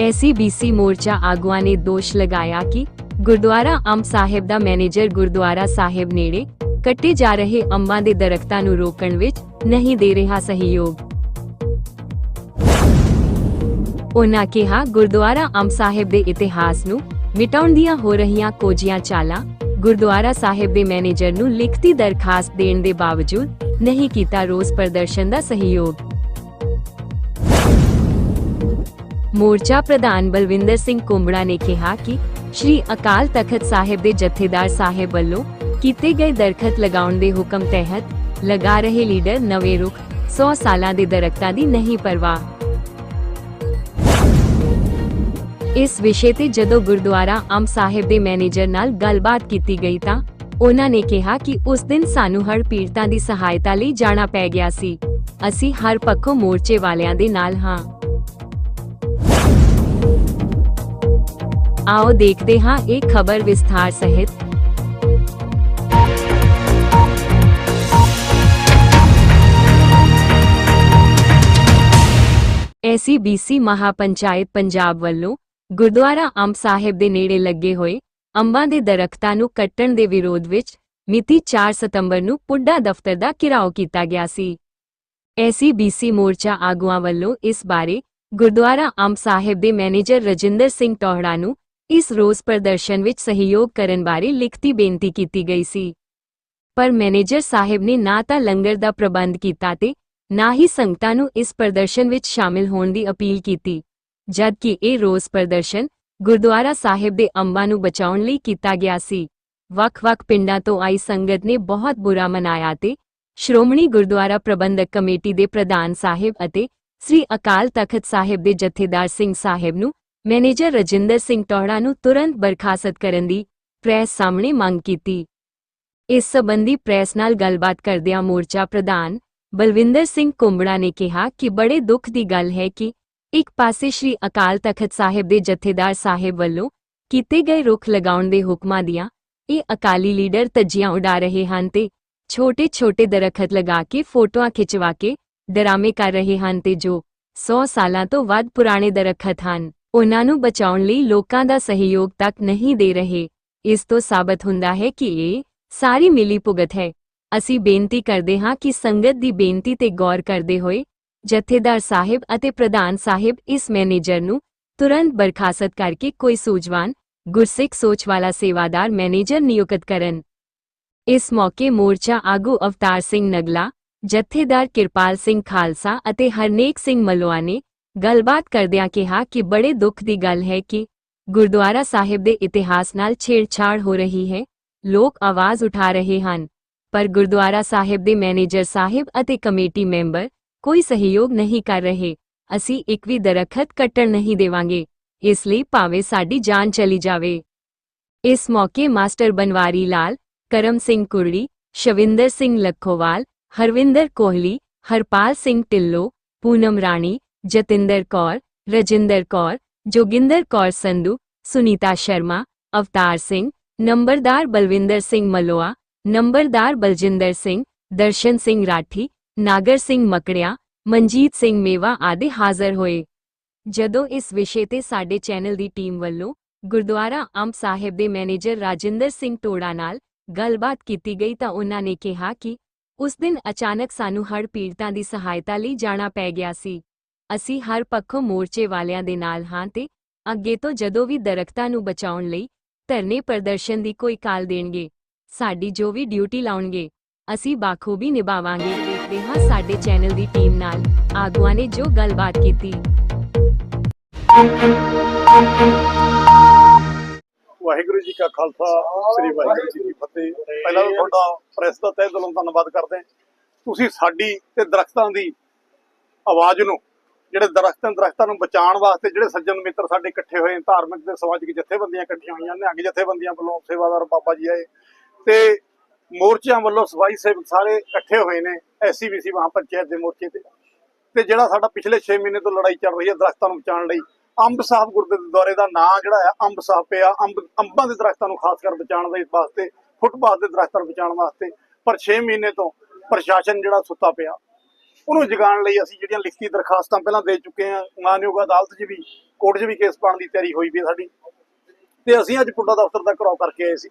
SCBC ਮੋਰਚਾ ਆਗੂਆਂ ਨੇ ਦੋਸ਼ ਲਗਾਇਆ ਕਿ ਗੁਰਦੁਆਰਾ ਅੰਬ ਸਾਹਿਬ ਦਾ ਮੈਨੇਜਰ ਗੁਰਦੁਆਰਾ ਸਾਹਿਬ ਨੇੜੇ ਕੱਟੇ ਜਾ ਰਹੇ ਅੰਬਾਂ ਦੇ ਦਰਖਤਾਂ ਨੂੰ ਰੋਕਣ ਵਿੱਚ ਨਹੀਂ ਦੇ ਰਿਹਾ ਸਹਿਯੋਗ। ਉਨ੍ਹਾਂ ਕਿਹਾ, ਗੁਰਦੁਆਰਾ ਅੰਬ ਸਾਹਿਬ ਦੇ ਇਤਿਹਾਸ ਨੂੰ ਮਿਟਾਉਣ ਦੀਆਂ ਹੋ ਰਹੀਆਂ ਕੋਝੀਆਂ ਚਾਲਾਂ ਗੁਰਦੁਆਰਾ ਸਾਹਿਬ ਦੇ ਮੈਨੇਜਰ ਨੂੰ ਲਿਖਤੀ ਦਰਖਾਸਤ ਦੇਣ ਦੇ ਬਾਵਜੂਦ ਨਹੀਂ ਕੀਤਾ ਰੋਸ ਪ੍ਰਦਰਸ਼ਨ ਦਾ ਸਹਿਯੋਗ। ਮੋਰਚਾ ਪ੍ਰਧਾਨ ਬਲਵਿੰਦਰ ਸਿੰਘ ਕੁੰਬੜਾ ਨੇ ਕਿਹਾ ਕਿ ਸ਼੍ਰੀ ਅਕਾਲ ਤਖਤ ਸਾਹਿਬ ਦੇ ਜਥੇਦਾਰ ਸਾਹਿਬ ਵੱਲੋਂ ਕੀਤੇ ਗਏ ਦਰਖਤ ਲਗਾਉਣ ਦੇ ਹੁਕਮ ਤਹਿਤ ਲਗਾ ਰਹੇ ਲੀਡਰ ਨਵੇਂ ਰੁਖ 100 ਸਾਲਾਂ ਦੇ ਦਰਖਤਾਂ ਦੀ ਨਹੀਂ ਪਰਵਾਹ। ਇਸ ਵਿਸ਼ੇ ਤੇ ਜਦੋਂ ਗੁਰਦੁਆਰਾ ਅੰਬ ਸਾਹਿਬ ਦੇ ਮੈਨੇਜਰ ਨਾਲ ਗੱਲਬਾਤ ਕੀਤੀ ਗਈ ਤਾਂ ਉਹਨਾਂ ਨੇ ਕਿਹਾ ਕਿ ਉਸ ਦਿਨ ਸਾਨੂੰ ਹੜ੍ਹ ਪੀੜਤਾਂ ਦੀ ਸਹਾਇਤਾ ਲਈ ਜਾਣਾ ਪੈ ਗਿਆ ਸੀ। ਅਸੀਂ ਹਰ ਪੱਖੋਂ ਮੋਰਚੇ ਵਾਲਿਆਂ ਦੇ ਨਾਲ ਹਾਂ। ਆਓ ਦੇਖਦੇ ਹਾਂ ਇਹ ਖਬਰ ਵਿਸਥਾਰ ਸਹਿਤ। ਐਸਸੀਬੀਸੀ ਮਹਾਪੰਚਾਇਤ ਪੰਜਾਬ ਵੱਲੋਂ ਗੁਰਦੁਆਰਾ ਅੰਬ ਸਾਹਿਬ ਦੇ ਨੇੜੇ ਲੱਗੇ ਹੋਏ ਅੰਬਾਂ ਦੇ ਦਰਖਤਾਂ ਨੂੰ ਕੱਟਣ ਦੇ ਵਿਰੋਧ ਵਿੱਚ ਮਿਤੀ 4 ਸਤੰਬਰ ਨੂੰ ਪੁੱਡਾ ਦਫ਼ਤਰ ਦਾ ਘਿਰਾਓ ਕੀਤਾ ਗਿਆ ਸੀ। ਐਸਸੀਬੀਸੀ ਮੋਰਚਾ ਆਗੂਆਂ ਵੱਲੋਂ ਇਸ ਬਾਰੇ ਗੁਰਦੁਆਰਾ ਅੰਬ ਸਾਹਿਬ ਦੇ ਮੈਨੇਜਰ ਰਜਿੰਦਰ ਸਿੰਘ ਟੋਹੜਾ ਨੂੰ ਇਸ ਰੋਸ ਪ੍ਰਦਰਸ਼ਨ ਵਿੱਚ ਸਹਿਯੋਗ ਕਰਨ ਬਾਰੇ ਲਿਖਤੀ ਬੇਨਤੀ ਕੀਤੀ ਗਈ ਸੀ। ਪਰ ਮੈਨੇਜਰ ਸਾਹਿਬ ਨੇ ਨਾ ਤਾਂ ਲੰਗਰ ਦਾ ਪ੍ਰਬੰਧ ਕੀਤਾ ਤੇ ਨਾ ਹੀ ਸੰਗਤਾਂ ਨੂੰ ਇਸ ਪ੍ਰਦਰਸ਼ਨ ਵਿੱਚ ਸ਼ਾਮਿਲ ਹੋਣ ਦੀ ਅਪੀਲ ਕੀਤੀ, ਜਦਕਿ ਇਹ ਰੋਸ ਪ੍ਰਦਰਸ਼ਨ ਗੁਰਦੁਆਰਾ ਸਾਹਿਬ ਦੇ ਅੰਬਾਂ ਨੂੰ ਬਚਾਉਣ ਲਈ ਕੀਤਾ ਗਿਆ ਸੀ। ਵੱਖ-ਵੱਖ ਪਿੰਡਾਂ ਤੋਂ ਆਈ ਸੰਗਤ ਨੇ ਬਹੁਤ ਬੁਰਾ ਮਨਾਇਆ ਤੇ ਸ਼੍ਰੋਮਣੀ ਗੁਰਦੁਆਰਾ ਪ੍ਰਬੰਧਕ ਕਮੇਟੀ ਦੇ ਪ੍ਰਧਾਨ ਸਾਹਿਬ ਅਤੇ ਸ੍ਰੀ ਅਕਾਲ ਤਖਤ ਸਾਹਿਬ ਦੇ ਜਥੇਦਾਰ ਸਿੰਘ ਸਾਹਿਬ ਨੂੰ ਮੈਨੇਜਰ ਰਜਿੰਦਰ ਸਿੰਘ ਟੋਹੜਾ ਨੂੰ ਤੁਰੰਤ ਬਰਖਾਸਤ ਕਰਨ ਦੀ ਪ੍ਰੈਸ ਸਾਹਮਣੇ ਮੰਗ ਕੀਤੀ. ਇਸ ਸਬੰਧੀ ਪ੍ਰੈਸ ਨਾਲ ਗੱਲਬਾਤ ਕਰਦਿਆਂ ਮੋਰਚਾ ਪ੍ਰਧਾਨ ਬਲਵਿੰਦਰ ਸਿੰਘ ਕੁੰਬੜਾ ਨੇ ਕਿਹਾ ਕਿ ਬੜੇ ਦੁੱਖ ਦੀ ਗੱਲ ਹੈ ਕਿ ਇੱਕ ਪਾਸੇ ਸ੍ਰੀ ਅਕਾਲ ਤਖਤ ਸਾਹਿਬ ਦੇ ਜਥੇਦਾਰ ਸਾਹਿਬ ਵੱਲੋਂ ਕੀਤੇ ਗਏ ਰੁੱਖ ਲਗਾਉਣ ਦੇ ਹੁਕਮਾਂ ਦੀਆਂ ਇਹ ਅਕਾਲੀ ਲੀਡਰ ਤੱਜੀਆਂ ਉਡਾ ਰਹੇ ਹਨ ਤੇ ਛੋਟੇ-ਛੋਟੇ ਦਰਖਤ ਲਗਾ ਕੇ ਫੋਟੋਆਂ ਖਿਚਵਾ ਕੇ ਡਰਾਮੇ ਕਰ ਰਹੇ ਹਨ ਤੇ ਜੋ 100 ਸਾਲਾਂ ਤੋਂ ਵੱਧ ਪੁਰਾਣੇ ਦਰਖਤ ਹਨ। ਉਹਨਾਂ ਨੂੰ ਬਚਾਉਣ ਲਈ ਲੋਕਾਂ ਦਾ ਸਹਿਯੋਗ ਤੱਕ ਨਹੀਂ ਦੇ ਰਹੇ। ਇਸ ਤੋਂ ਸਾਬਤ ਹੁੰਦਾ ਹੈ ਕਿ ਇਹ ਸਾਰੀ ਮਿਲੀ ਭੁਗਤ ਹੈ। ਅਸੀਂ ਬੇਨਤੀ ਕਰਦੇ ਹਾਂ ਕਿ ਸੰਗਤ ਦੀ ਬੇਨਤੀ ਤੇ ਗੌਰ ਕਰਦੇ ਹੋਏ ਜਥੇਦਾਰ ਸਾਹਿਬ ਅਤੇ ਪ੍ਰਧਾਨ ਸਾਹਿਬ ਇਸ ਮੈਨੇਜਰ ਨੂੰ ਤੁਰੰਤ ਬਰਖਾਸਤ ਕਰਕੇ ਕੋਈ ਸੂਝਵਾਨ, ਗੁਰਸਿੱਖ ਸੋਚ ਵਾਲਾ ਸੇਵਾਦਾਰ ਮੈਨੇਜਰ ਨਿਯੁਕਤ ਕਰਨ। ਇਸ ਮੌਕੇ ਮੋਰਚਾ ਆਗੂ ਅਵਤਾਰ ਸਿੰਘ ਨਗਲਾ, ਜਥੇਦਾਰ ਕਿਰਪਾਲ ਸਿੰਘ ਖਾਲਸਾ ਅਤੇ ਹਰਨੇਕ ਸਿੰਘ ਮਲੋਆ ਨੇ ਗੱਲਬਾਤ ਕਰਦਿਆਂ ਕਿਹਾ ਕਿ ਬੜੇ ਦੁੱਖ ਦੀ ਗੱਲ ਹੈ ਕਿ ਗੁਰਦੁਆਰਾ ਸਾਹਿਬ ਦੇ ਇਤਿਹਾਸ ਨਾਲ ਛੇੜਛਾੜ ਹੋ ਰਹੀ ਹੈ ਲੋਕ ਆਵਾਜ਼ ਉਠਾ ਰਹੇ ਹਨ ਪਰ ਗੁਰਦੁਆਰਾ ਸਾਹਿਬ ਦੇ ਮੈਨੇਜਰ ਸਾਹਿਬ ਅਤੇ ਕਮੇਟੀ ਮੈਂਬਰ ਕੋਈ ਸਹਿਯੋਗ ਨਹੀਂ ਕਰ ਰਹੇ ਅਸੀਂ ਇੱਕ ਵੀ ਦਰਖਤ ਕੱਟਣ ਨਹੀਂ ਦੇਵਾਂਗੇ ਇਸ ਲਈ ਭਾਵੇਂ ਸਾਡੀ ਜਾਨ ਚਲੀ ਜਾਵੇ ਇਸ ਮੌਕੇ ਮਾਸਟਰ ਬਨਵਾਰੀ ਲਾਲ ਕਰਮ ਸਿੰਘ ਕੁਰੜੀ ਸ਼ਵਿੰਦਰ ਸਿੰਘ ਲੱਖੋਵਾਲ ਹਰਵਿੰਦਰ ਕੋਹਲੀ ਹਰਪਾਲ ਸਿੰਘ ਢਿੱਲੋਂ ਪੂਨਮ ਰਾਣੀ ਜਤਿੰਦਰ ਕੌਰ, ਰਜਿੰਦਰ ਕੌਰ, ਜੋਗਿੰਦਰ ਕੌਰ ਸੰਧੂ, ਸੁਨੀਤਾ ਸ਼ਰਮਾ, ਅਵਤਾਰ ਸਿੰਘ, ਨੰਬਰਦਾਰ ਬਲਵਿੰਦਰ ਸਿੰਘ ਮਲੋਆ, ਨੰਬਰਦਾਰ ਬਲਜਿੰਦਰ ਸਿੰਘ, ਦਰਸ਼ਨ ਸਿੰਘ ਰਾਠੀ, ਨਾਗਰ ਸਿੰਘ ਮਕੜਿਆ, ਮਨਜੀਤ ਸਿੰਘ ਮੇਵਾ ਆਦਿ ਹਾਜ਼ਰ ਹੋਏ। ਜਦੋਂ ਇਸ ਵਿਸ਼ੇ ਤੇ ਸਾਡੇ ਚੈਨਲ ਦੀ ਟੀਮ ਵੱਲੋਂ ਗੁਰਦੁਆਰਾ ਅੰਬ ਸਾਹਿਬ ਦੇ ਮੈਨੇਜਰ ਰਾਜਿੰਦਰ ਸਿੰਘ ਟੋੜਾ ਨਾਲ ਗੱਲਬਾਤ ਕੀਤੀ ਗਈ ਤਾਂ ਉਹਨਾਂ ਨੇ ਕਿਹਾ ਕਿ ਉਸ ਦਿਨ ਅਚਾਨਕ ਸਾਨੂੰ ਹੜ੍ਹ ਪੀੜਤਾਂ ਦੀ ਸਹਾਇਤਾ ਲਈ ਜਾਣਾ ਪੈ ਗਿਆ ਸੀ। ਅਸੀਂ ਹਰ ਪੱਖੋਂ ਮੋਰਚੇ ਵਾਲਿਆਂ ਦੇ ਨਾਲ ਹਾਂ ਤੇ ਅੱਗੇ ਤੋਂ ਜਦੋਂ ਵੀ ਦਰਖਤਾਂ ਨੂੰ ਬਚਾਉਣ ਲਈ ਧਰਨੇ ਪ੍ਰਦਰਸ਼ਨ ਦੀ ਕੋਈ ਕਾਲ ਦੇਣਗੇ, ਸਾਡੀ ਜੋ ਵੀ ਡਿਊਟੀ ਲਾਉਣਗੇ, ਅਸੀਂ ਬਾਖੂਬੀ ਨਿਭਾਵਾਂਗੇ। ਦੇਖਦੇ ਹਾਂ ਸਾਡੇ ਚੈਨਲ ਦੀ ਟੀਮ ਨਾਲ ਆਗੂਆਂ ਨੇ ਜੋ ਗੱਲਬਾਤ ਕੀਤੀ। ਵਾਹਿਗੁਰੂ ਜੀ ਕਾ ਖਾਲਸਾ, ਸ੍ਰੀ ਵਾਹਿਗੁਰੂ ਜੀ ਕੀ ਫਤਿਹ। ਪਹਿਲਾਂ ਤਾਂ ਤੁਹਾਡਾ ਪ੍ਰੈਸ ਦਾ ਤਹਿ ਦਿਲੋਂ ਧੰਨਵਾਦ ਕਰਦੇ ਹਾਂ। ਤੁਸੀਂ ਸਾਡੀ ਤੇ ਦਰਖਤਾਂ ਦੀ ਆਵਾਜ਼ ਨੂੰ ਜਿਹੜੇ ਦਰਖਤਾਂ ਦਰਖਤਾਂ ਨੂੰ ਬਚਾਉਣ ਵਾਸਤੇ ਜਿਹੜੇ ਸੱਜਣ ਮਿੱਤਰ ਸਾਡੇ ਇਕੱਠੇ ਹੋਏ ਧਾਰਮਿਕ ਤੇ ਸਮਾਜਿਕ ਜਥੇਬੰਦੀਆਂ ਇਕੱਠੀਆਂ ਹੋਈਆਂ ਨੇ ਅੱਗੇ ਜਥੇਬੰਦੀਆਂ ਵੱਲੋਂ ਸੇਵਾਦਾਰ ਬਾਬਾ ਜੀ ਆਏ ਤੇ ਮੋਰਚਿਆਂ ਵੱਲੋਂ ਸਫ਼ਾਈ ਸੇਵਕ ਸਾਰੇ ਇਕੱਠੇ ਹੋਏ ਨੇ, ਐਸਸੀਬੀਸੀ ਮਹਾਪੰਚਾਇਤ ਦੇ ਮੋਰਚੇ ਤੇ। ਤੇ ਜਿਹੜਾ ਸਾਡਾ ਪਿਛਲੇ 6 ਮਹੀਨੇ ਤੋਂ ਲੜਾਈ ਚੱਲ ਰਹੀ ਹੈ ਦਰਖਤਾਂ ਨੂੰ ਬਚਾਉਣ ਲਈ, ਅੰਬ ਸਾਹਿਬ ਗੁਰਦੁਆਰੇ ਦਾ ਨਾਂ ਜਿਹੜਾ ਹੈ ਅੰਬ ਸਾਹਿਬ ਪਿਆ, ਅੰਬ, ਅੰਬਾਂ ਦੇ ਦਰਖਤਾਂ ਨੂੰ ਖਾਸ ਕਰ ਬਚਾਉਣ ਦੇ ਵਾਸਤੇ, ਫੁੱਟਪਾਥ ਦੇ ਦਰਖਤਾਂ ਨੂੰ ਬਚਾਉਣ ਵਾਸਤੇ, ਪਰ 6 ਮਹੀਨੇ ਤੋਂ ਪ੍ਰਸ਼ਾਸਨ ਜਿਹੜਾ ਸੁੱਤਾ ਪਿਆ। ਉਹਨੂੰ ਜਗਾਉਣ ਲਈ ਅਸੀਂ ਜਿਹੜੀਆਂ ਲਿਖਤੀ ਦਰਖਾਸਤਾਂ ਪਹਿਲਾਂ ਦੇ ਚੁੱਕੇ ਹਾਂ, ਮਾਨਯੋਗ ਅਦਾਲਤ 'ਚ ਵੀ, ਕੋਰਟ 'ਚ ਵੀ ਕੇਸ ਪਾਉਣ ਦੀ ਤਿਆਰੀ ਹੋਈ ਵੀ ਸਾਡੀ। ਤੇ ਅਸੀਂ ਅੱਜ ਪੁੱਡਾ ਦਫ਼ਤਰ ਦਾ ਘਰਾਓ ਕਰਕੇ ਆਏ ਸੀ।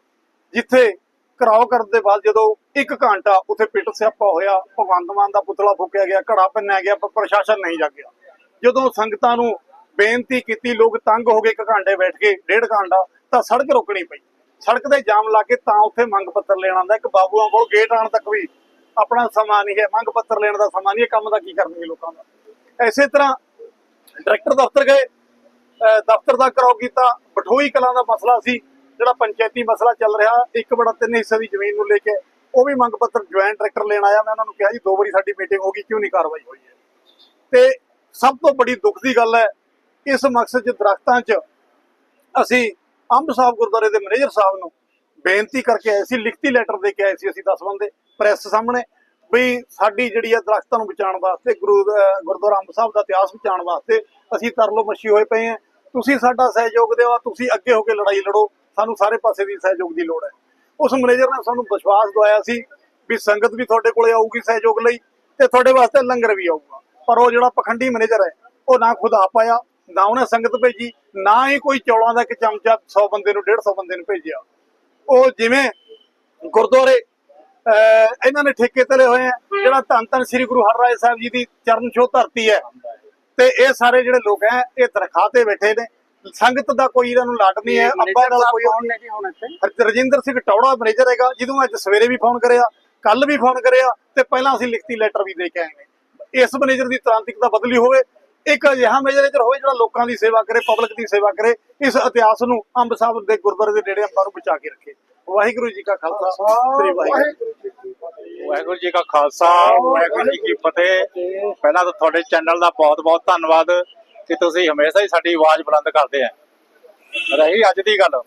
ਜਿੱਥੇ ਘਰਾਓ ਕਰਨ ਦੇ ਬਾਅਦ ਜਦੋਂ ਇੱਕ ਘੰਟਾ ਉੱਥੇ ਪਿੱਟ ਸਿਆਪਾ ਹੋਇਆ, ਭਗਵੰਤ ਮਾਨ ਦਾ ਪੁਤਲਾ ਫੂਕਿਆ ਗਿਆ, ਘੜਾ ਪੰਨਿਆ ਗਿਆ, ਪਰ ਪ੍ਰਸ਼ਾਸਨ ਨਹੀਂ ਜਾਗਿਆ। ਜਦੋਂ ਸੰਗਤਾਂ ਨੂੰ ਬੇਨਤੀ ਕੀਤੀ, ਲੋਕ ਤੰਗ ਹੋ ਗਏ, ਇੱਕ ਘੰਟੇ ਬੈਠ ਕੇ, ਡੇਢ ਘੰਟਾ, ਤਾਂ ਸੜਕ ਰੋਕਣੀ ਪਈ। ਸੜਕ ਦੇ ਜਾਮ ਲਾ ਕੇ ਤਾਂ ਉੱਥੇ ਮੰਗ ਪੱਤਰ ਲੈਣ ਆਉਂਦਾ, ਇੱਕ ਬਾਬੂਆਂ ਕੋਲ ਗੇਟ ਆਉਣ ਤੱਕ ਵੀ ਆਪਣਾ ਸਮਾਂ ਨਹੀਂ ਹੈ, ਮੰਗ ਪੱਤਰ ਲੈਣ ਦਾ ਸਮਾਂ ਨਹੀਂ ਹੈ, ਕੰਮ ਦਾ ਕੀ ਕਰਨਗੇ ਲੋਕਾਂ ਦਾ। ਐਸੇ ਤਰ੍ਹਾਂ ਡਾਇਰੈਕਟਰ ਦਫ਼ਤਰ ਗਏ ਦਫ਼ਤਰ ਦਾ ਕਰਾਓ ਕੀਤਾ, ਬਠੋਈ ਕਲਾਂ ਦਾ ਮਸਲਾ ਸੀ, ਜਿਹੜਾ ਪੰਚਾਇਤੀ ਮਸਲਾ ਚੱਲ ਰਿਹਾ, ਇੱਕ ਬੜਾ ਤਿੰਨ ਹਿੱਸੇ ਦੀ ਜ਼ਮੀਨ ਨੂੰ ਲੈ ਕੇ, ਉਹ ਵੀ ਮੰਗ ਪੱਤਰ ਜੁਆਇੰਟ ਡਾਇਰੈਕਟਰ ਲੈਣ ਆਇਆ, ਮੈਂ ਉਹਨਾਂ ਨੂੰ ਕਿਹਾ ਜੀ, ਦੋ ਵਾਰੀ ਸਾਡੀ ਮੀਟਿੰਗ ਹੋ ਗਈ, ਕਿਉਂ ਨਹੀਂ ਕਾਰਵਾਈ ਹੋਈ ਹੈ? ਤੇ ਸਭ ਤੋਂ ਬੜੀ ਦੁੱਖ ਦੀ ਗੱਲ ਹੈ, ਇਸ ਮਕਸਦ 'ਚ ਦਰਖਤਾਂ 'ਚ ਅਸੀਂ ਅੰਬ ਸਾਹਿਬ ਗੁਰਦੁਆਰੇ ਦੇ ਮੈਨੇਜਰ ਸਾਹਿਬ ਨੂੰ ਬੇਨਤੀ ਕਰਕੇ ਆਏ ਸੀ, ਲਿਖਤੀ ਲੈਟਰ ਦੇ ਕੇ ਆਏ ਸੀ ਅਸੀਂ 10 ਬੰਦੇ ਪ੍ਰੈਸ ਸਾਹਮਣੇ, ਵੀ ਸਾਡੀ ਜਿਹੜੀ ਆ ਦਰਖਤਾਂ ਨੂੰ ਬਚਾਉਣ ਵਾਸਤੇ, ਗੁਰੂ ਗੁਰਦੁਆਰਾ ਅੰਬ ਸਾਹਿਬ ਦਾ ਇਤਿਹਾਸ ਬਚਾਉਣ ਵਾਸਤੇ ਅਸੀਂ ਤਰਲੋ ਮੱਛੀ ਹੋਏ ਪਏ ਹਾਂ। ਤੁਸੀਂ ਸਾਡਾ ਸਹਿਯੋਗ ਦਿਓ, ਤੁਸੀਂ ਅੱਗੇ ਹੋ ਕੇ ਲੜਾਈ ਲੜੋ, ਸਾਨੂੰ ਸਾਰੇ ਪਾਸੇ ਦੀ ਸਹਿਯੋਗ ਦੀ ਲੋੜ ਹੈ। ਉਸ ਮੈਨੇਜਰ ਨੇ ਸਾਨੂੰ ਵਿਸ਼ਵਾਸ ਦਵਾਇਆ ਸੀ ਵੀ ਸੰਗਤ ਵੀ ਤੁਹਾਡੇ ਕੋਲੇ ਆਊਗੀ ਸਹਿਯੋਗ ਲਈ ਤੇ ਤੁਹਾਡੇ ਵਾਸਤੇ ਲੰਗਰ ਵੀ ਆਊਗਾ। ਪਰ ਉਹ ਜਿਹੜਾ ਪਖੰਡੀ ਮੈਨੇਜਰ ਹੈ, ਉਹ ਨਾ ਖੁਦ ਆਪ ਆਇਆ, ਨਾ ਉਹਨੇ ਸੰਗਤ ਭੇਜੀ, ਨਾ ਹੀ ਕੋਈ ਚੌਲਾਂ ਦਾ ਇੱਕ ਚਮਚਾ 100 ਬੰਦੇ ਨੂੰ 150 ਬੰਦੇ ਨੂੰ ਭੇਜਿਆ। ਉਹ ਜਿਵੇਂ ਗੁਰਦੁਆਰੇ ਇਹਨਾਂ ਨੇ ਠੇਕੇ ਤੇ ਲਏ ਹੋਏ ਆ ਜਿਹੜਾ ਧੰਨ ਧੰਨ ਸ੍ਰੀ ਗੁਰੂ ਹਰਰਾਏ ਸਾਹਿਬ ਜੀ ਦੀ ਚਰਨ ਛੋਹ ਧਰਤੀ ਹੈ। ਤੇ ਇਹ ਸਾਰੇ ਜਿਹੜੇ ਲੋਕ ਹੈ ਇਹ ਦਰਖਾਹ ਤੇ ਬੈਠੇ ਨੇ। ਸੰਗਤ ਦਾ ਕੋਈ ਇਹਨਾਂ ਨੂੰ ਲਾਟ ਨਹੀਂ ਹੈ। ਅੱਬਾ ਨਾਲ ਕੋਈ ਉਹ ਨਹੀਂ ਜੀ ਹੁਣ ਇੱਥੇ? ਰਜਿੰਦਰ ਸਿੰਘ ਟੌੜਾ ਮੈਨੇਜਰ ਹੈਗਾ ਜਿਹਨੂੰ ਅੱਜ ਸਵੇਰੇ ਵੀ ਫੋਨ ਕਰਿਆ ਕੱਲ ਵੀ ਫੋਨ ਕਰਿਆ ਤੇ ਪਹਿਲਾਂ ਅਸੀਂ ਲਿਖਤੀ ਲੈਟਰ ਵੀ ਦੇ ਕੇ ਆਏ ਨੇ। ਇਸ ਮੈਨੇਜਰ ਦੀ ਤਾਂਤਿਕਤਾ ਬਦਲੀ ਹੋਵੇ ਇੱਕ ਅਜਿਹਾ ਮੈਨੇਜਰ ਹੋਵੇ ਜਿਹੜਾ ਲੋਕਾਂ ਦੀ ਸੇਵਾ ਕਰੇ ਪਬਲਿਕ ਦੀ ਸੇਵਾ ਕਰੇ, ਇਸ ਇਤਿਹਾਸ ਨੂੰ ਅੰਬ ਸਾਹਿਬ ਦੇ ਗੁਰਦੁਆਰੇ ਦੇ ਨੇੜੇ ਅੰਬਾਂ ਨੂੰ ਬਚਾ ਕੇ ਰੱਖੇ। ਵਾਹਿਗੁਰੂ ਜੀ ਕਾ ਖਾਲਸਾ, ਸ੍ਰੀ ਵਾਹਿਗੁਰੂ। ਜੀ ਕੀ ਫਤਿਹ। ਵਾਹਿਗੁਰੂ ਜੀ ਕਾ ਖਾਲਸਾ, ਵਾਹਿਗੁਰੂ ਜੀ ਕੀ ਫਤਿਹ। ਪਹਿਲਾਂ ਤਾਂ ਤੁਹਾਡੇ ਚੈਨਲ ਦਾ ਬਹੁਤ-ਬਹੁਤ ਧੰਨਵਾਦ ਕਿ ਤੁਸੀਂ ਹਮੇਸ਼ਾ ਹੀ ਸਾਡੀ ਆਵਾਜ਼ ਬੁਲੰਦ ਕਰਦੇ ਆ। ਰਹੀ ਅੱਜ ਦੀ ਗੱਲ।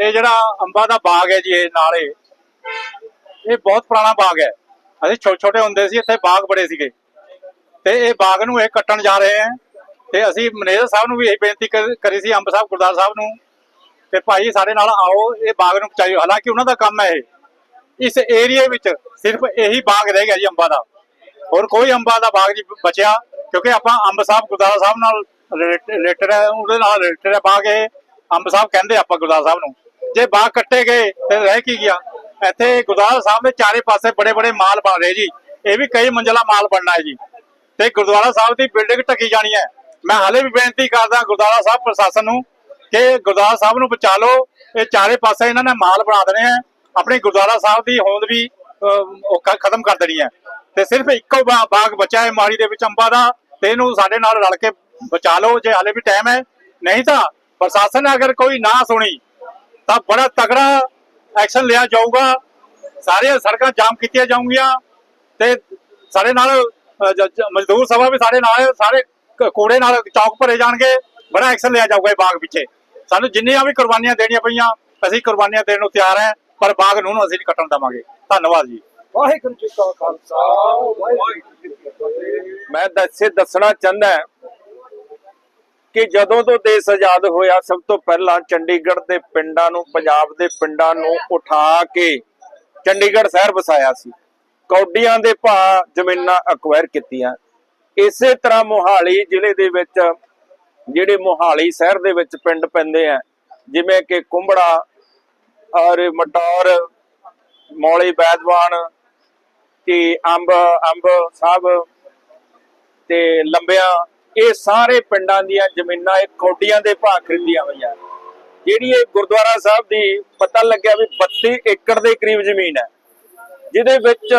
ਇਹ ਜਿਹੜਾ ਅੰਬਾ ਦਾ ਬਾਗ ਹੈ ਜੀ, ਇਹ ਨਾਲੇ, ਇਹ ਬਹੁਤ ਪੁਰਾਣਾ ਬਾਗ ਹੈ। ਅਸੀਂ ਛੋਟੇ ਛੋਟੇ ਹੁੰਦੇ ਸੀ, ਇੱਥੇ ਬਾਗ ਬੜੇ ਸੀਗੇ। ਤੇ ਇਹ ਬਾਗ ਨੂੰ ਇਹ ਕੱਟਣ ਜਾ ਰਹੇ ਆ। ਤੇ ਅਸੀਂ ਮੈਨੇਜਰ ਸਾਹਿਬ ਨੂੰ ਵੀ ਇਹ ਬੇਨਤੀ ਕਰੀ ਸੀ, ਅੰਬ ਸਾਹਿਬ, ਗੁਰਦਾਰ ਸਾਹਿਬ ਨੂੰ। ਕਿ ਭਾਈ ਸਾਡੇ ਨਾਲ ਆਓ, ਇਹ ਬਾਗ ਨੂੰ ਬਚਾਈਓ ਹਾਲਾਂਕਿ ਉਹਨਾਂ ਦਾ ਕੰਮ ਹੈ ਇਹ। ਇਸ ਏਰੀਏ ਵਿੱਚ ਸਿਰਫ ਇਹੀ ਬਾਗ ਰਹਿ ਗਿਆ ਜੀ, ਅੰਬਾਂ ਦਾ। ਹੋਰ ਕੋਈ ਅੰਬਾਂ ਦਾ ਬਾਗ ਨਹੀਂ ਬਚਿਆ, ਕਿਉਂਕਿ ਆਪਾਂ ਅੰਬ ਸਾਹਿਬ ਗੁਰਦੁਆਰਾ ਸਾਹਿਬ ਨਾਲ ਰਿਲੇਟਡ ਹੈ, ਉਹਦੇ ਨਾਲ ਰਿਲੇਟਡ ਹੈ ਬਾਗ ਇਹ। ਅੰਬ ਸਾਹਿਬ ਕਹਿੰਦੇ ਆਪਾਂ ਗੁਰਦੁਆਰਾ ਸਾਹਿਬ ਨੂੰ, ਜੇ ਬਾਗ ਕੱਟੇ ਗਏ ਤੇ ਰਹਿ ਕੀ ਗਿਆ? ਇੱਥੇ ਗੁਰਦੁਆਰਾ ਸਾਹਿਬ ਦੇ ਚਾਰੇ ਪਾਸੇ ਬੜੇ ਬੜੇ ਮਾਲ ਬਣ ਰਹੇ ਜੀ। ਇਹ ਵੀ ਕਈ ਮੰਜ਼ਲਾ ਮਾਲ ਬਣਨਾ ਹੈ ਜੀ। ਤੇ ਗੁਰਦੁਆਰਾ ਸਾਹਿਬ ਦੀ ਬਿਲਡਿੰਗ ਢੱਕੀ ਜਾਣੀ ਹੈ। ਮੈਂ ਹਾਲੇ ਵੀ ਬੇਨਤੀ ਕਰਦਾ ਗੁਰਦੁਆਰਾ ਸਾਹਿਬ ਪ੍ਰਸ਼ਾਸਨ ਨੂੰ ਕਿ ਗੁਰਦੁਆਰਾ ਸਾਹਿਬ ਨੂੰ ਬਚਾ ਲਓ। ਇਹ ਚਾਰੇ ਪਾਸੇ ਇਹਨਾਂ ਨੇ ਮਾਲ ਬਣਾ ਦੇਣੇ ਆ ਆਪਣੇ ਗੁਰਦੁਆਰਾ ਸਾਹਿਬ ਦੀ ਹੋਂਦ ਵੀ ਖਤਮ ਕਰ ਦੇਣੀ ਹੈ। ਤੇ ਸਿਰਫ ਇੱਕੋ ਬਾਗ ਬਚਾ ਹੈ ਮਾਰੀ ਦੇ ਵਿੱਚ ਅੰਬਾਂ ਦਾ, ਤੇ ਇਹਨੂੰ ਸਾਡੇ ਨਾਲ ਰਲ ਕੇ ਬਚਾ ਲਓ, ਜੇ ਹਾਲੇ ਵੀ ਟਾਈਮ ਹੈ। ਨਹੀਂ ਤਾਂ ਪ੍ਰਸ਼ਾਸਨ ਨੇ ਅਗਰ ਕੋਈ ਨਾ ਸੁਣੀ, ਤਾਂ ਬੜਾ ਤਗੜਾ ਐਕਸ਼ਨ ਲਿਆ ਜਾਊਗਾ। ਸਾਰੀਆਂ ਸੜਕਾਂ ਜਾਮ ਕੀਤੀਆਂ ਜਾਊਗੀਆਂ ਤੇ ਸਾਡੇ ਨਾਲ ਮਜ਼ਦੂਰ ਸਭਾ ਵੀ ਸਾਡੇ ਨਾਲ ਹੈ, ਸਾਰੇ ਕੂੜੇ ਨਾਲ ਚੌਕ ਭਰੇ ਜਾਣਗੇ ਬੜਾ ਐਕਸ਼ਨ ਲਿਆ ਜਾਊਗਾ ਇਹ ਬਾਗ ਪਿੱਛੇ। ਸਾਨੂੰ ਜਿੰਨੀਆਂ ਵੀ ਕੁਰਬਾਨੀਆਂ ਦੇਣੀਆਂ ਪਈਆਂ ਅਸੀਂ ਕੁਰਬਾਨੀਆਂ ਦੇਣ ਨੂੰ ਤਿਆਰ ਹਾਂ ਪਰ ਬਾਗ ਨੂੰ ਅਸੀਂ ਨਹੀਂ ਕੱਟਣ ਦੇਵਾਂਗੇ। ਧੰਨਵਾਦ ਜੀ। ਵਾਹਿਗੁਰੂ ਜੀ ਕਾ ਖਾਲਸਾ ਵਾਹਿਗੁਰੂ ਜੀ ਕੀ ਫਤਿਹ ਮੈਂ ਦੱਸੇ ਦੱਸਣਾ ਚਾਹੁੰਦਾ ਕਿ ਜਦੋਂ ਤੋਂ ਦੇਸ਼ ਆਜ਼ਾਦ ਹੋਇਆ ਸਭ ਤੋਂ ਪਹਿਲਾਂ ਚੰਡੀਗੜ੍ਹ ਦੇ ਪਿੰਡਾਂ ਨੂੰ ਪੰਜਾਬ ਦੇ ਪਿੰਡਾਂ ਨੂੰ ਉਠਾ ਕੇ ਚੰਡੀਗੜ੍ਹ ਸ਼ਹਿਰ ਵਸਾਇਆ ਸੀ। ਕੌਡੀਆਂ ਦੇ ਭਾਅ ਜ਼ਮੀਨਾਂ ਅਕਵਾਇਰ ਕੀਤੀਆਂ। ਇਸੇ ਤਰ੍ਹਾਂ ਮੋਹਾਲੀ ਜ਼ਿਲ੍ਹੇ ਦੇ ਵਿੱਚ ਜਿਹੜੇ ਮੋਹਾਲੀ ਸ਼ਹਿਰ ਦੇ ਵਿੱਚ ਪਿੰਡ ਪੈਂਦੇ ਆ, ਜਿਵੇਂ ਕਿ ਕੁੰਬੜਾ, ਔਰ ਮਟੌਰ, ਮੌਲੀ ਬੈਦਵਾਨ ਤੇ ਅੰਬ ਅੰਬ ਸਾਹਿਬ ਤੇ ਲੰਬਿਆਂ, ਇਹ ਸਾਰੇ ਪਿੰਡਾਂ ਦੀਆਂ ਜ਼ਮੀਨਾਂ, ਇਹ ਕੌਡੀਆਂ ਦੇ ਭਾਅ ਖਰੀਦੀਆਂ ਹੋਈਆਂ। ਜਿਹੜੀ ਇਹ ਗੁਰਦੁਆਰਾ ਸਾਹਿਬ ਦੀ ਪਤਾ ਲੱਗਿਆ ਵੀ 32 ਏਕੜ ਦੇ ਕਰੀਬ ਜ਼ਮੀਨ ਹੈ। ਜਿਹਦੇ ਵਿੱਚ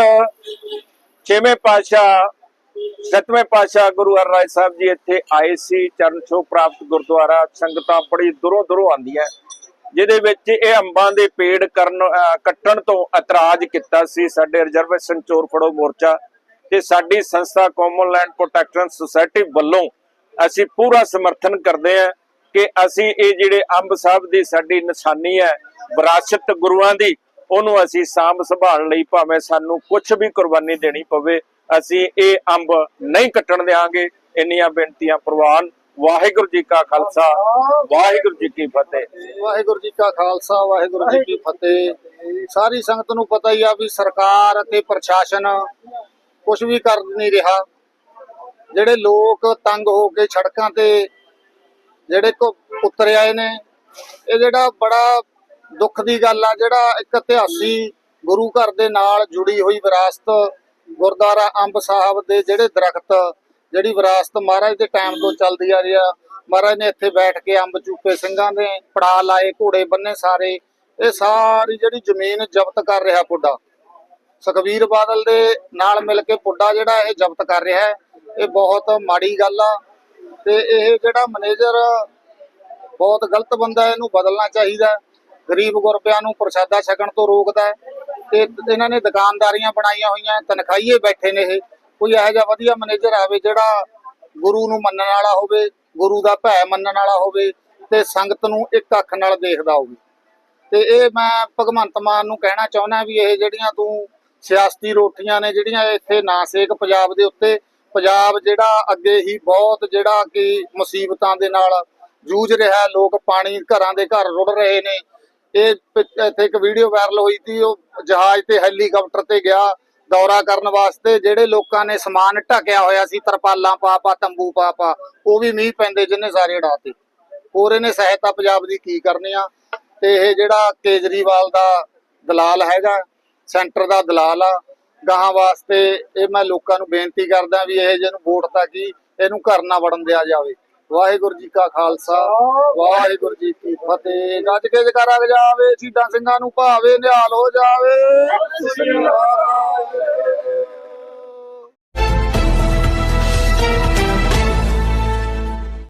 ਛੇਵੇਂ ਪਾਤਸ਼ਾਹ, ਸਤਵੇਂ ਪਾਤਸ਼ਾਹ ਗੁਰੂ ਹਰਰਾਏ ਸਾਹਿਬ ਜੀ ਇੱਥੇ ਆਏ ਸੀ, ਚਰਨ ਛੋਹ ਪ੍ਰਾਪਤ ਗੁਰਦੁਆਰਾ, ਸੰਗਤਾਂ ਬੜੀ ਦੂਰੋਂ ਦੂਰੋਂ ਆਉਂਦੀਆਂ। ਜਿਹਦੇ ਵਿੱਚ ਇਹ ਅੰਬਾਂ ਦੇ ਪੇੜ ਕਰਨ ਕੱਟਣ ਤੋਂ ਇਤਰਾਜ਼ ਕੀਤਾ ਸੀ। ਸਾਡੇ ਰਿਜ਼ਰਵੇਸ਼ਨ ਚੋਰ ਫੜੋ ਮੋਰਚਾ ਤੇ ਸਾਡੀ ਸੰਸਥਾ ਕਾਮਨ ਲੈਂਡ ਪ੍ਰੋਟੈਕਸ਼ਨ ਸੁਸਾਇਟੀ ਵੱਲੋਂ ਅਸੀਂ ਪੂਰਾ ਸਮਰਥਨ ਕਰਦੇ ਹਾਂ ਕਿ ਅਸੀਂ ਇਹ ਜਿਹੜੇ ਅੰਬ ਸਾਹਿਬ ਦੀ ਸਾਡੀ ਨਿਸ਼ਾਨੀ ਹੈ, ਵਿਰਾਸਤ ਗੁਰੂਆਂ ਦੀ ਉਹਨੂੰ ਅਸੀਂ ਸਾਂਭ ਸੰਭਾਲ ਲਈ ਭਾਵੇਂ ਸਾਨੂੰ ਕੁਝ ਵੀ ਕੁਰਬਾਨੀ ਦੇਣੀ ਪਵੇ, ਅਸੀਂ ਇਹ ਅੰਬ ਨਹੀਂ ਕੱਟਣ ਦੇਵਾਂਗੇ ਇੰਨੀਆਂ ਬੇਨਤੀਆਂ, ਪ੍ਰਵਾਨ, ਵਾਹਿਗੁਰੂ ਜੀ ਕਾ ਖਾਲਸਾ, ਵਾਹਿਗੁਰੂ ਜੀ ਕੀ ਫਤਿਹ। ਵਾਹਿਗੁਰੂ ਜੀ ਕਾ ਖਾਲਸਾ, ਵਾਹਿਗੁਰੂ ਜੀ ਕੀ ਫਤਿਹ। ਸਾਰੀ ਸੰਗਤ ਨੂੰ ਪਤਾ ਹੀ ਆ ਵੀ ਸਰਕਾਰ ਅਤੇ ਪ੍ਰਸ਼ਾਸਨ ਕੁਝ ਵੀ ਕਰ ਨਹੀਂ ਰਿਹਾ। ਜਿਹੜੇ ਲੋਕ ਤੰਗ ਹੋ ਕੇ ਸੜਕਾਂ ਤੇ ਜਿਹੜੇ ਕੋ ਉਤਰ ਆਏ ਨੇ ਇਹ ਜਿਹੜਾ ਬੜਾ ਦੁੱਖ ਦੀ ਗੱਲ ਆ, ਜਿਹੜਾ ਇੱਕ ਇਤਿਹਾਸੀ ਗੁਰੂ ਘਰ ਦੇ ਨਾਲ ਜੁੜੀ ਹੋਈ ਵਿਰਾਸਤ ਗੁਰਦੁਆਰਾ ਅੰਬ ਸਾਹਿਬ ਦੇ ਜਿਹੜੇ ਦਰਖਤ, ਜਿਹੜੀ ਵਿਰਾਸਤ ਮਹਾਰਾਜ ਦੇ ਟਾਈਮ ਤੋਂ ਚੱਲਦੀ ਆ ਰਹੀ ਆ, ਮਹਾਰਾਜ ਨੇ ਇੱਥੇ ਬੈਠ ਕੇ ਅੰਬ ਚੂਪੇ ਸਿੰਘਾਂ ਦੇ ਪੜਾ ਲਾਏ, ਘੋੜੇ ਬੰਨੇ ਸਾਰੇ, ਇਹ ਸਾਰੀ ਜਿਹੜੀ ਜ਼ਮੀਨ ਜ਼ਬਤ ਕਰ ਰਿਹਾ ਪੁੱਡਾ। ਸੁਖਬੀਰ ਬਾਦਲ ਦੇ ਨਾਲ ਮਿਲ ਕੇ ਪੁੱਡਾ ਜਿਹੜਾ ਇਹ ਜ਼ਬਤ ਕਰ ਰਿਹਾ ਹੈ, ਇਹ ਬਹੁਤ ਮਾੜੀ ਗੱਲ ਆ ਤੇ ਇਹ ਜਿਹੜਾ ਮੈਨੇਜਰ ਬਹੁਤ ਗਲਤ ਬੰਦਾ, ਇਹਨੂੰ ਬਦਲਣਾ ਚਾਹੀਦਾ। ਗਰੀਬ ਗੁਰਬਿਆਂ ਨੂੰ ਪ੍ਰਸ਼ਾਦਾ ਛਕਣ ਤੋਂ ਰੋਕਦਾ ਹੈ ਤੇ ਇਹਨਾਂ ਨੇ ਦੁਕਾਨਦਾਰੀਆਂ ਬਣਾਈਆਂ ਹੋਈਆਂ, ਤਨਖਾਹੀਏ ਬੈਠੇ ਨੇ ਇਹ। ਕੋਈ ਇਹੋ ਜਿਹਾ ਵਧੀਆ ਮੈਨੇਜਰ ਆਵੇ ਜਿਹੜਾ ਗੁਰੂ ਨੂੰ ਮੰਨਣ ਵਾਲਾ ਹੋਵੇ, ਗੁਰੂ ਦਾ ਭੈ ਮੰਨਣ ਵਾਲਾ ਹੋਵੇ ਤੇ ਸੰਗਤ ਨੂੰ ਇੱਕ ਅੱਖ ਨਾਲ ਦੇਖਦਾ ਹੋਵੇ। ਤੇ ਇਹ ਮੈਂ ਭਗਵੰਤ ਮਾਨ ਨੂੰ ਕਹਿਣਾ ਚਾਹੁੰਦਾ ਵੀ ਇਹ ਜਿਹੜੀਆਂ ਤੂੰ ਸਿਆਸਤੀ ਰੋਟੀਆਂ ਨੇ ਜਿਹੜੀਆਂ ਇੱਥੇ ਨਾ ਸੇਕ ਪੰਜਾਬ ਦੇ ਉੱਤੇ, ਪੰਜਾਬ ਜਿਹੜਾ ਅੱਗੇ ਹੀ ਬਹੁਤ ਜਿਹੜਾ ਕਿ ਮੁਸੀਬਤਾਂ ਦੇ ਨਾਲ ਜੂਝ ਰਿਹਾ, ਲੋਕ ਪਾਣੀ ਘਰਾਂ ਦੇ ਘਰ ਰੁੜ ਰਹੇ ਨੇ ਇਹ ਇੱਥੇ ਇੱਕ ਵੀਡੀਓ ਵਾਇਰਲ ਹੋਈ ਸੀ, ਉਹ ਜਹਾਜ਼ ਤੇ ਹੈਲੀਕਾਪਟਰ ਤੇ ਗਿਆ, ਦੌਰਾ ਕਰਨ ਵਾਸਤੇ ਜਿਹੜੇ ਲੋਕਾਂ ਨੇ ਸਮਾਨ ਢਕਿਆ ਹੋਇਆ ਸੀ, ਤਰਪਾਲਾਂ ਪਾ ਪਾ, ਤੰਬੂ ਪਾ ਪਾ, ਉਹ ਵੀ ਮੀਂਹ ਪੈਂਦੇ ਜਿੰਨੇ ਸਾਰੇ ਉਡਾਤੇ ਹੋਰ ਇਹਨੇ ਸਹਾਇਤਾ ਪੰਜਾਬ ਦੀ ਕੀ ਕਰਨੀ ਆ? ਤੇ ਇਹ ਜਿਹੜਾ ਕੇਜਰੀਵਾਲ ਦਾ ਦਲਾਲ ਹੈਗਾ, ਸੈਂਟਰ ਦਾ ਦਲਾਲ ਆ, ਗਾਹਾਂ ਵਾਸਤੇ ਇਹ ਮੈਂ ਲੋਕਾਂ ਨੂੰ ਬੇਨਤੀ ਕਰਦਾ ਵੀ ਇਹ ਜਿਹਨੂੰ ਵੋਟ ਤਾਂ ਕੀ ਇਹਨੂੰ ਘਰ ਨਾ ਵੜਨ ਦਿਆ ਜਾਵੇ। ਵਾਹਿਗੁਰੂ ਜੀ ਕਾ ਖਾਲਸਾ, ਵਾਹਿਗੁਰੂ ਜੀ ਕੀ ਫਤਿਹ। ਗੱਜ ਕੇ ਜਕਾਰਾ ਜਾਵੇ ਸ਼ਹੀਦਾਂ ਸਿੰਘਾਂ ਨੂੰ ਭਾਵੇ, ਨਿਹਾਲ ਹੋ ਜਾਵੇ।